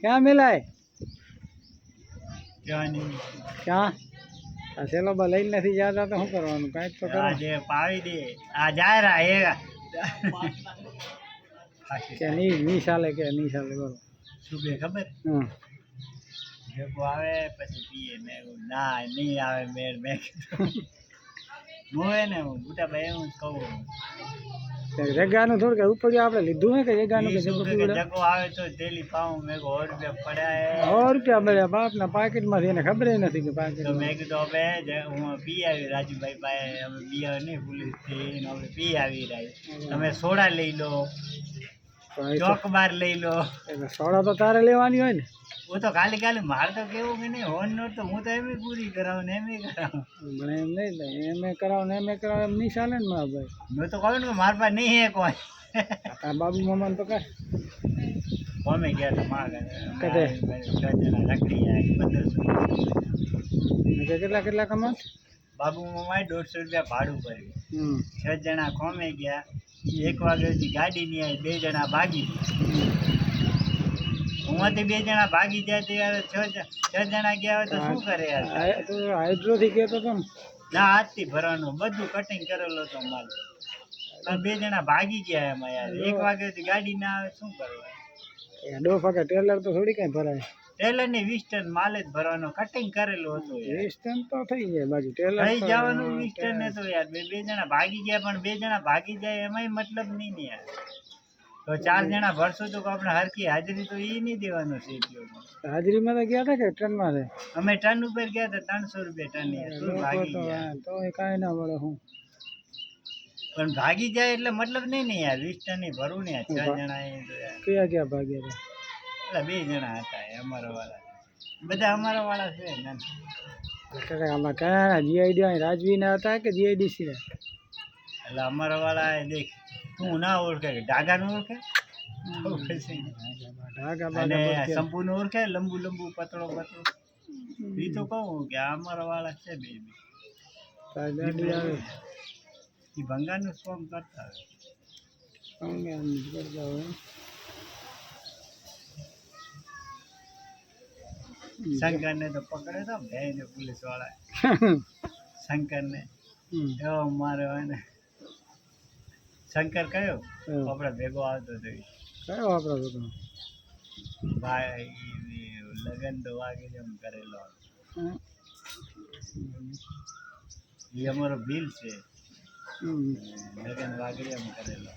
ક્યાં મિલાય? ક્યાં નહીં. ક્યાં? આ સેલો બા લઈને નથી જતા તો શું કરવાનું? કાંઈક તો કરો જે પાવી દે. આ જાય રા એ. કે નહીં નહીં ચાલે કે નહીં ચાલે બોલો. શું કે ખબર? હમ. ભેગો આવે પછી પીએ. મેં ના નહીં આવે મેળ. મેં કીધું હું એને હું બુટાભાઈ એવું જ કહું. તો જગ્યાનું થોડું કે ઉપર આપણે લીધું હે કે જગ્યાનું કે જગો જગો આવે તો તેલી પાઉં મેં સો રૂપિયા પડ્યા સો રૂપિયા મળ્યા બાપના પાકીટમાંથી એને ખબર નથી કે તો પાકીટ મેં કીધું હવે હું પી આવી રાજુભાઈ પાસે અમે નહીં ભૂલી થી અમે પી આવી રહી તમે સોડા લઈ લો ચોક બાર લઈ લો. સોડા તો તારે લેવાની હોય ને. હું તો ખાલી ખાલી મારે તો કેવું કે નહીં હોન નોટ તો હું તો એમ પૂરી કરાવું ને એમ કરાવું. મને એમ નહીં એમ એ કરાવો ને એમ એ કરાવો એમ નહીં ચાલે ને મારા ભાઈ મેં તો કહ્યું ને મારા પાસે નહીં હે કોઈ. આ બાબુ મામાને તો કહે કોમે ગયા તો માગ કદે? જણા આવી પંદરસો ને કેટલા કેટલા કમાત બાબુ મમાએ દોઢસો રૂપિયા ભાડું ભર્યું. છ જણા કોમે ગયા. એક વાગે ગાડી નહીં આવી બે જણા ભાગી ઉમાંથી બે જણા ભાગી જાય તો યાર છ છ જણા ગયા હોય તો શું કરે યાર? તો હાઇડ્રોથી કહેતો હતો ને. હાથથી ભરવાનું. બધું કટિંગ કરેલો તો માલ. પણ બે જણા ભાગી ગયા એમાં યાર. એક વાગે ગાડી ના આવે શું કરવાનું? એ ડોફા કે ટેલર તો થોડી કઈ ભરાય. ટ્રેલરની વીસ ટન માલ જ ભરવાનો. કટિંગ કરેલું હતું. વીસ ટન તો થઈ જાય બાજુ. ટ્રેલર થઈ જવાનું વીસ ટન ને તો યાર. બે બે જણા ભાગી ગયા પણ બે જણા ભાગી જાય એમાંય મતલબ નહીં ને યાર. તો ચાર જણા ભરશું તો આપણે હરકી હાજરી તો એ નહીં દેવાનું છે. હાજરીમાં તો ગયા હતા કે ટ્રેનમાં છે અમે ટન ઉપર ગયા હતા ત્રણસો રૂપિયા ટન. ભાગી તો ગયા. તો એ કાંઈ ના મળે હું. પણ ભાગી જાય એટલે મતલબ નહીં ને યાર વીસ ટનની ભરવું ને ચાર જણા કયા કયા ભાગ્યા એટલે બે જણા હતા અમારા વાળા. બધા અમારા વાળા છે હતા આમાં કયા જીઆઈડી રાજવી ના હતા કે જીઆઈડીસી ના? એટલે અમારા વાળા એ દેખ તું ના ઓળખે કે ડાગાને ઓળખે તો પછી ઢાકા અને બાગા સંપૂર્ણ ઓળખે લંબુ લંબુ પતળો પતળો એ તો કહું કે આ અમારા વાળા છે બે બે ગાડી આવે એ ભંગારનું સોંગ કરતા હોય. અંગે આમ જ કરતા હોય શંકરને તો પકડે તો ભેંને પોલીસવાળા શંકરને હમ. એવો મારે હોય ને શંકર કયો? આપણે ભેગો આવતો હતો કયો આપણો છો ભાઈ લગન તો વાગે જેમ કરેલો. એ અમારો બિલ છે. લગન વાગે એમ કરેલો.